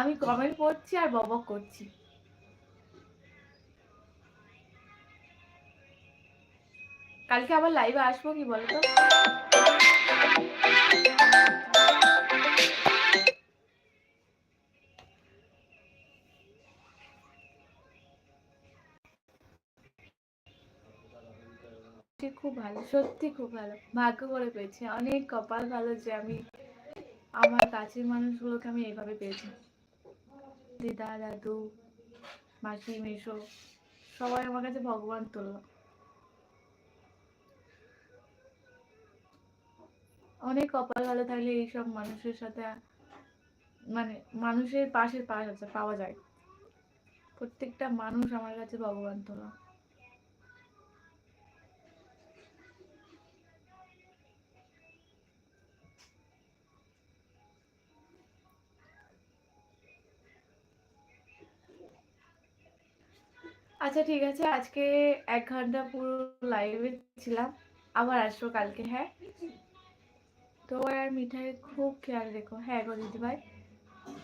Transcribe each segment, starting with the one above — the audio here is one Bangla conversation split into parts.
আমি কমেন্ট পড়ছি আর ববক করছি। কালকে আবার লাইভে আসব কি বলতো? খুব ভালো, সত্যি খুব ভালো। ভাগ্য করে পেয়েছি। অনেক কপাল ভালো যে আমি আমার কাছের মানুষগুলোকে আমি এইভাবে পেয়েছি। দিদা, দাদু, মাসি, মেশো, সবাই আমার কাছে ভগবান তুল্য অনেক কপাল ভালো থাকলে এইসব মানুষের সাথে মানে মানুষের পাশে পাওয়া যায়। প্রত্যেকটা মানুষ আমার কাছে ভগবান তোলা আচ্ছা ঠিক আছে। আজকে এক ঘণ্টা পুরো লাইভে ছিলাম। আবার আসব কালকে হ্যাঁ? তোমার আর মিঠাই খুব খেয়াল রেখো। হ্যাঁ গো দিদিভাই,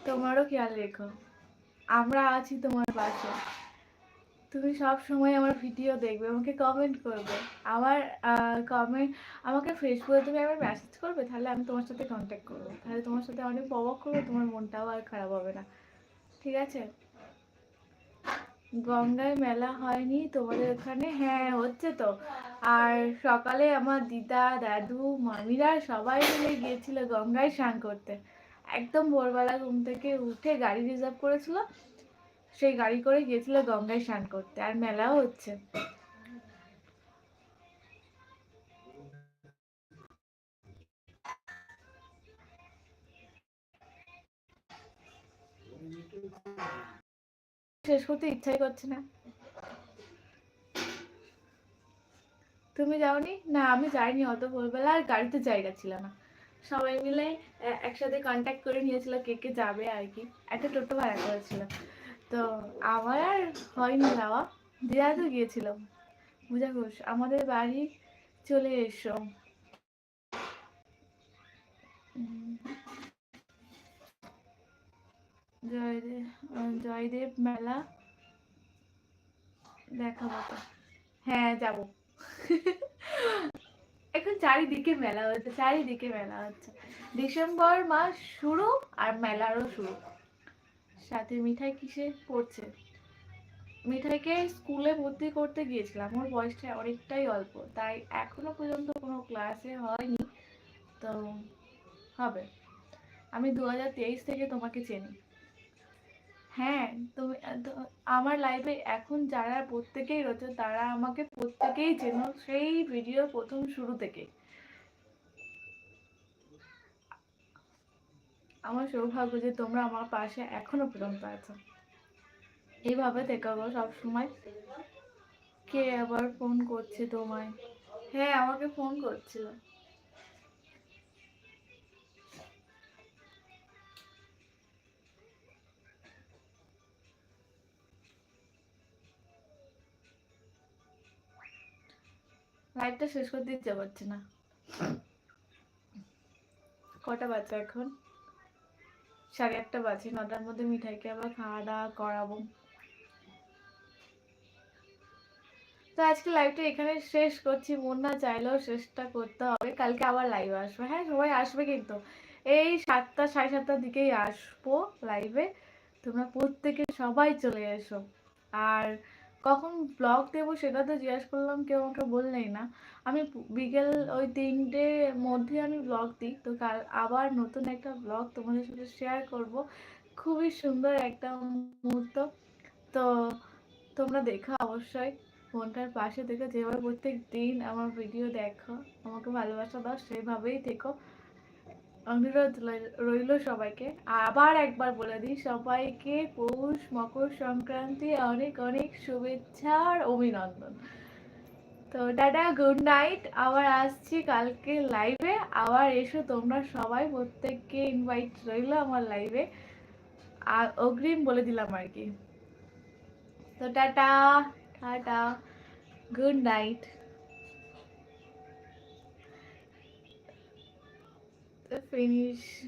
তোমারও খেয়াল রেখো। আমরা আছি তোমার পাশে। তুমি সব সময় আমার ভিডিও দেখবে, আমাকে কমেন্ট করবে। আমার কমেন্ট আমাকে ফেসবুকে তুমি আমার মেসেজ করবে, তাহলে আমি তোমার সাথে কন্ট্যাক্ট করব। তাহলে তোমার সাথে অনেক প্রভাব করব, তোমার মনটাও আর খারাপ হবে না। ঠিক আছে? গঙ্গায় মেলা হয়নি তোমাদের ওখানে? হ্যাঁ হচ্ছে তো। আর সকালে আমার দিদা, দাদু, মামিরা সবাই মিলে গিয়েছিল গঙ্গায় স্নান করতে। একদম ভোরবেলা ঘুম থেকে উঠে গাড়ি রিজার্ভ করেছিল। সেই গাড়ি করে গিয়েছিল গঙ্গায় স্নান করতে। আর মেলাও হচ্ছে। শেষ করতে ইচ্ছাই করছে না। তুমি যাওনি? না, আমি যাইনি অত ভোরবেলা আর গাড়িতে জায়গা ছিল না। সবাই মিলে একসাথে কন্ট্যাক্ট করে নিয়েছিল কে কে যাবে আর কি। একটা টোটো ভাড়া করেছিল। তো আমার আর হয়নি যাওয়া। তো গিয়েছিল। বুঝা ঘোষ, আমাদের বাড়ি চলে এসো। জয়দেব জয়দেব মেলা দেখাবো তো। হ্যাঁ যাব। এখন চারিদিকে মেলা হচ্ছে, চারিদিকে মেলা হচ্ছে। ডিসেম্বর মাস শুরু আর মেলারও শুরু। সাথে মিঠাই কিসে পড়ছে? মিঠাইকে স্কুলে ভর্তি করতে গিয়েছিলাম। ওর বয়সটা অনেকটাই অল্প, তাই এখনও পর্যন্ত কোনো ক্লাসে হয়নি। তো হবে। আমি দু হাজার তেইশ থেকে তোমাকে চিনি। হ্যাঁ তুমি আমার লাইফে এখন যারা প্রত্যেকেই রয়েছে, তারা আমাকে প্রত্যেকেই চেনো সেই ভিডিও প্রথম শুরু থেকে। আমার সৌভাগ্য যে তোমরা আমার পাশে এখনও পর্যন্ত আছো। এইভাবে দেখো সব সময়। কে আবার ফোন করছে তোমায়? হ্যাঁ আমাকে ফোন করছিল। লাইভটা শেষ করতে ইচ্ছে করছে না। কটা বাজে এখন? সাড়ে আটটা বাজে, নটার মধ্যে মিঠাইকে আবার খাওয়া দাওয়া করাবো। তো আজকে লাইভটা এখানে শেষ করছি, মন না চাইলেও শেষটা করতে হবে। কালকে আবার লাইভ আসবে। হ্যাঁ সবাই আসবে কিন্তু। এই সাতটা, সাড়ে সাতটার দিকেই আসব লাইভে তোমরা প্রত্যেকে সবাই চলে এসো। আর কখন ব্লগ দেবো সেটা তো জিজ্ঞেস করলাম, কেউ আমাকে বললেই না। আমি বিকেল ওই তিনটের মধ্যে আমি ব্লগ দিই, তো কাল আবার নতুন একটা ব্লগ তোমাদের সাথে শেয়ার করব। খুবই সুন্দর একটা মুহূর্ত। তো তোমরা দেখো অবশ্যই ফোনটার পাশে দেখো যেভাবে প্রত্যেক দিন আমার ভিডিও দেখো, আমাকে ভালোবাসা দাও, সেভাবেই দেখো অনুরোধ রইল সবাইকে। আবার একবার বলে দিই, সবাইকে পৌষ মকর সংক্রান্তি অনেক অনেক শুভেচ্ছা আর অভিনন্দন। তো দাদা গুড নাইট। আবার আসছি কালকে লাইভে আবার এসো তোমরা সবাই, প্রত্যেককে ইনভাইট রইল আমার লাইভে আর অগ্রিম বলে দিলাম আর কি। তো tata tata, good night. the finish.